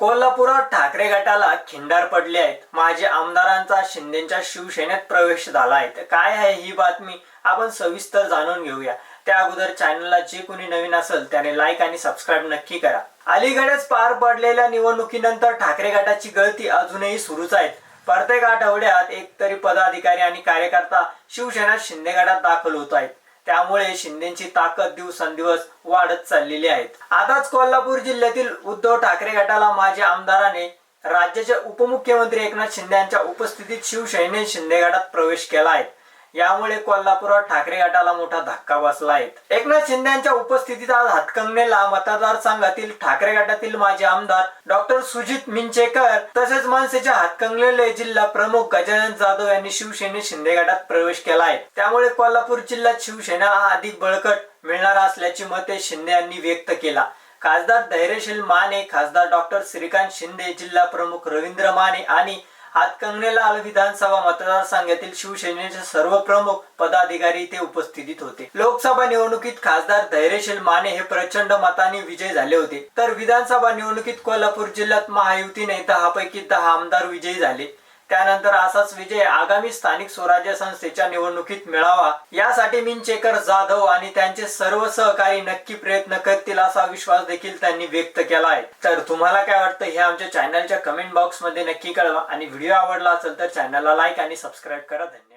कोल्हापुरात ठाकरे गटाला खिंडार पडले आहेत. माजी आमदारांचा शिंदेच्या शिवसेनेत प्रवेश झाला आहे. तर काय आहे ही बातमी आपण सविस्तर जाणून घेऊया. त्या अगोदर चॅनलला जे कोणी नवीन असेल त्याने लाईक आणि सबस्क्राईब नक्की करा. अलीकडेच पार पडलेल्या निवडणुकीनंतर ठाकरे गटाची गळती अजूनही सुरूच आहे प्रत्येक आठवड्यात एक तरी पदाधिकारी आणि कार्यकर्ता शिवसेना शिंदे गटात दाखल होत आहेत. त्यामुळे शिंदेची ताकद दिवसेंदिवस वाढत चाललेली आहे. आताच कोल्हापूर जिल्ह्यातील उद्धव ठाकरे गटाला माजी आमदाराने राज्याचे उपमुख्यमंत्री एकनाथ शिंदे यांच्या उपस्थितीत शिवसेनेने शिंदे गटात प्रवेश केला आहे. यामुळे कोल्हापुरात ठाकरे गटाला मोठा धक्का बसला आहे. एकनाथ शिंदे यांच्या उपस्थितीत आज हातकंगणेला मतदारसंघातील ठाकरे गटातील माजी आमदार डॉक्टर सुजित मिंचेकर तसेच मनसेचे हातकंगलेले जिल्हा प्रमुख गजानन जाधव यांनी शिवसेने शिंदे गटात प्रवेश केला आहे. त्यामुळे कोल्हापूर जिल्ह्यात शिवसेना हा अधिक बळकट मिळणार असल्याची मते शिंदे यांनी व्यक्त केला. खासदार धैर्यशील माने खासदार डॉक्टर श्रीकांत शिंदे जिल्हा प्रमुख रवींद्र माने आणि हातकंगणेला विधानसभा मतदारसंघातील शिवसेनेचे सर्व प्रमुख पदाधिकारी इथे उपस्थितीत होते. लोकसभा निवडणुकीत खासदार धैर्यशील माने हे प्रचंड मताने विजय झाले होते. तर विधानसभा निवडणुकीत कोल्हापूर जिल्ह्यात महायुतीने दहापैकी दहा आमदार विजयी झाले. त्यानंतर असाच विजय आगामी स्थानिक स्वराज्य संस्थेच्या निवडणुकीत मिळावा. यासाठी मिनचेकर जाधव आणि त्यांचे सर्व सहकारी नक्की प्रयत्न करतील असा विश्वास देखील त्यांनी व्यक्त केला आहे तर तुम्हाला काय वाटतं हे आमच्या चॅनलच्या कमेंट बॉक्समध्ये नक्की कळवा. आणि व्हिडिओ आवडला असेल तर चॅनलला लाईक आणि सबस्क्राईब करा. धन्यवाद.